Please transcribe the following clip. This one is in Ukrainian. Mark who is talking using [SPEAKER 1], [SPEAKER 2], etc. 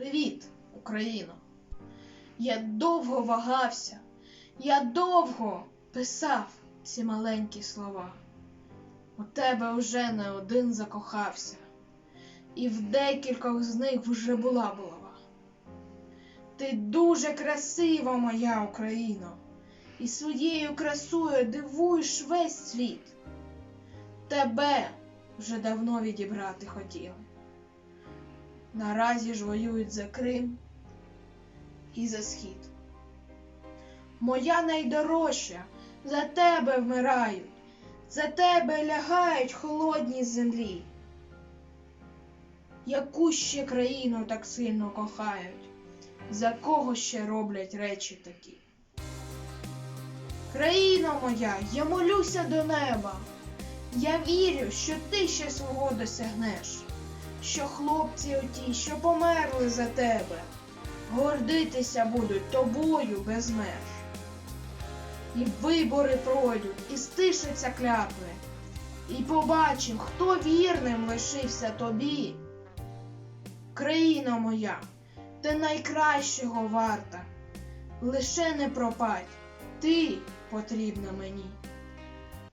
[SPEAKER 1] Привіт, Україно! Я довго вагався, я довго писав ці маленькі слова. У тебе вже не один закохався, і в декількох з них вже була булава. Ти дуже красива, моя Україно, і своєю красою дивуєш весь світ. Тебе вже давно відібрати хотіли. Наразі ж воюють за Крим і за схід. Моя найдорожча, за тебе вмирають, за тебе лягають холодні землі. Яку ще країну так сильно кохають, за кого ще роблять речі такі? Країно моя, я молюся до неба. Я вірю, що ти ще свого досягнеш, що хлопці оті, що померли за тебе, гордитися будуть тобою без меж. І вибори пройдуть, і стишаться клятви, і побачим, хто вірним лишився тобі. Країно моя, ти найкращого варта, лише не пропадь, ти потрібна мені.